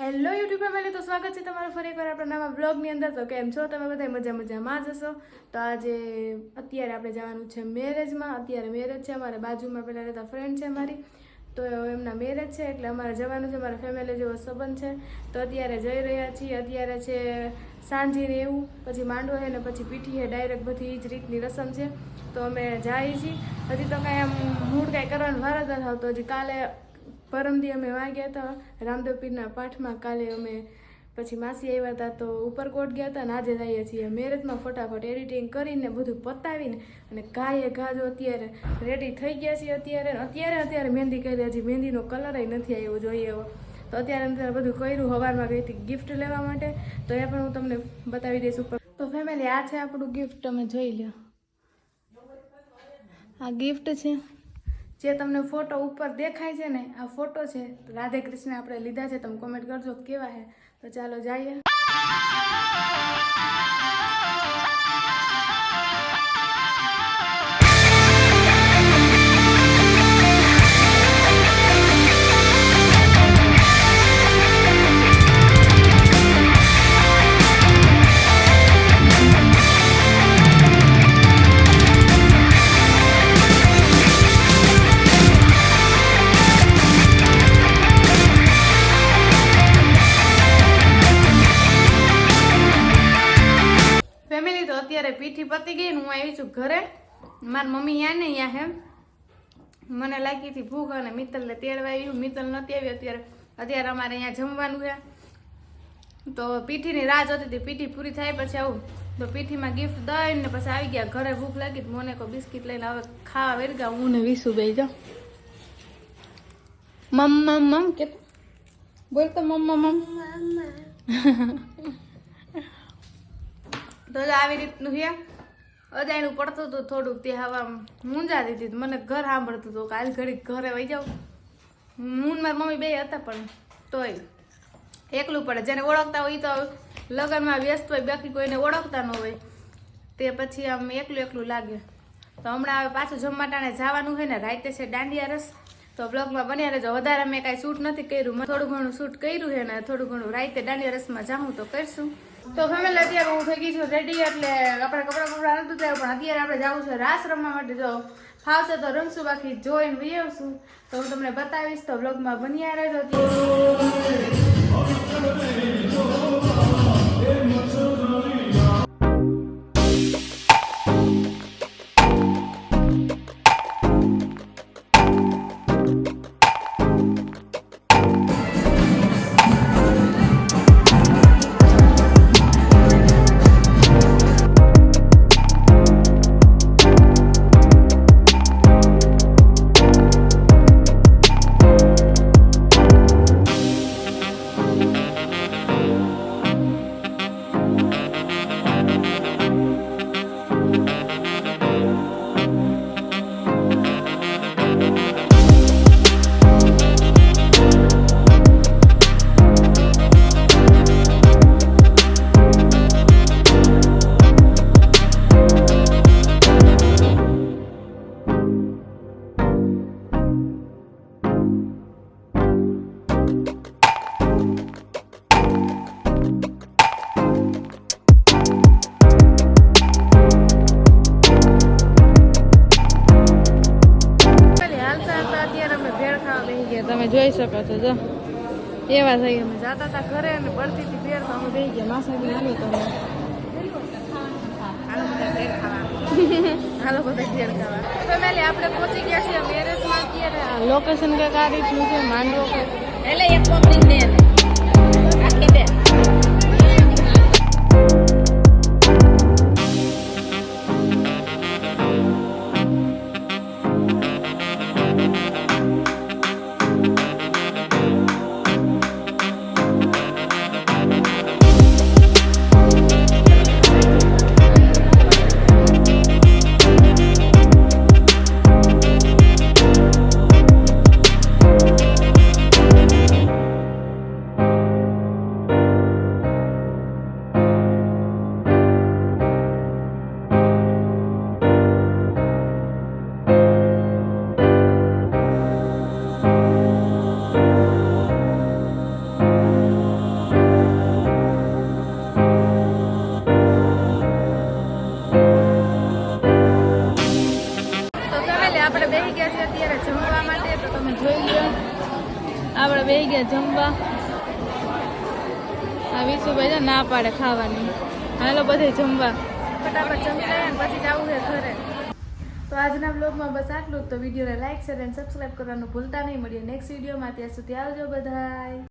Hello YouTube family તો સ્વાગત છે તમારું ફરી એકવાર આપણા નવા બ્લોગની અંદર. તો કેમ છો? તમે બધા મજા મજામાં જ હશો તો આજે અત્યારે આપણે જવાનું છે મેરેજમાં અત્યારે મેરેજ છે. અમારે બાજુમાં પેલા રહેતા ફ્રેન્ડ છે મારી તો એમના મેરેજ છે, એટલે અમારે જવાનું છે. મારા ફેમિલી જેવો સંબંધ છે. તો અત્યારે જઈ રહ્યા છીએ. અત્યારે છે સાંજે એવું પછી માંડવો છે ને પછી પીઠી છે. ડાયરેક્ટ બધી જ રીતની રસમ છે. તો અમે જઈએ છીએ. હજી તો કાંઈ આમ મૂળ કાંઈ કરવાનું વાર જ નથી આવતો. હજી કાલે પરમદી અમે વાગ્યા હતા. રામદેવ પીરના પાઠમાં કાલે અમે પછી માસી આવ્યા હતા તો ઉપરકોટ ગયા હતા અને આજે જઈએ છીએ. મેરેજમાં ફટાફટ એડિટિંગ કરીને બધું પતાવીને અને ગાયે ગાજો અત્યારે રેડી થઈ ગયા છીએ અત્યારે. અત્યારે અત્યારે મહેંદી કરી હજી મહેંદીનો કલર નથી આવ્યો, જોઈએ એવો. તો અત્યારે અત્યારે બધું કર્યું હવારમાં ગઈ હતી ગિફ્ટ લેવા માટે. તો એ પણ હું તમને બતાવી દઈશ ઉપર. તો ફેમિલી આ છે આપણું ગિફ્ટ તમે જોઈ લો આ ગિફ્ટ છે. જે તમને ફોટો ઉપર દેખાય છે ને, આ ફોટો છે, રાધે કૃષ્ણ આપણે લીધા છે, તમે કોમેન્ટ કરજો કેવા છે. તો ચાલો જઈએ. અત્યારે પીઠી પતી ગઈ ને હું આવી છું ઘરે. મારી મમ્મી યા ને અહીંયા હે મને લાગી હતી ભૂખ અને મિત્તલને તેડવા આવ્યું મિત્તલ નથી આવી, અત્યારે અત્યારે અમારે અહીંયા જમવાનું છે. તો પીઠીની રાહ જોતી હતી. પીઠી પૂરી થાય પછી આવું. તો પીઠીમાં ગિફ્ટ દઈને ને પછી આવી ગયા. ઘરે ભૂખ લાગી મને કોઈ બિસ્કિટ લઈને હવે ખાવા વેરગા. હું ને વિસુ બે જાઉં મમ મમ મમ કે બોલ તો મમ મમ તો આવી રીતનું હે અજાણું પડતું હતું થોડુંક તે હવા મૂંઝા દીધી. મને ઘર સાંભળતું હતું કાલ ઘડી ઘરે વહી જાઉં. હું મારા મમ્મી બે હતા પણ તોય એકલું પડે. જેને ઓળખતા હોય તો લગ્નમાં વ્યસ્ત હોય, બાકી કોઈને ઓળખતા ન હોય. તે પછી આમ એકલું એકલું લાગે. તો હમણાં હવે પાછું જમવા ટાણે જવાનું છે ને, રાતે છે દાંડિયા રસ. તો બ્લોગમાં બન્યા રહેજો. વધારે મેં કાંઈ શૂટ નથી કર્યું. મેં થોડું ઘણું શૂટ કર્યું છે ને, થોડું ઘણું રાતે દાંડિયા રસમાં જાઉં તો કરશું. તો ફેમિલી અત્યારે હું થઈ ગઈ છું રેડી એટલે આપણે કપડાં કપડાં નહોતું થયા પણ અત્યારે આપણે જવું છે રાસ રમવા માટે. જો ફાવશે તો રમશું, બાકી જોઈને વિયવશું. તો હું તમને બતાવીશ તો બ્લોગમાં બન્યા રહેજો બેસી ગયા તમે જોઈ શકો છો જો. એવા થઈ અમે જાતા હતા ઘરે અને પડતી હતી ફેર તો અમે બેસી ગયા. માસાજી આવી તમે હાલો બધા ખાવા. ફેમિલી આપણે પહોંચી ગયા છીએ મેરેજમાં અત્યારે. લોકેશન કંઈક આ રીતનું છે માંડવો એટલે એક નહીં એને. રાખી દે આપણે બેસી ગયા છે અત્યારે જમવા માટે, તો તમે જોઈ લો. આપણે બેસી ગયા જમવા. આ વિશુભાઈ છે ના પાડે ખાવાની. હાલો બધે જમવા. ફટાફટ જમી લઈએ પછી જવું છે ઘરે. તો આજના બ્લોગમાં બસ આટલું તો વિડીયોને લાઇક શેર અને સબસ્ક્રાઈબ કરવાનું ભૂલતા નહીં. મળીએ નેક્સ્ટ વિડીયોમાં. ત્યાં સુધી આવજો બધાય.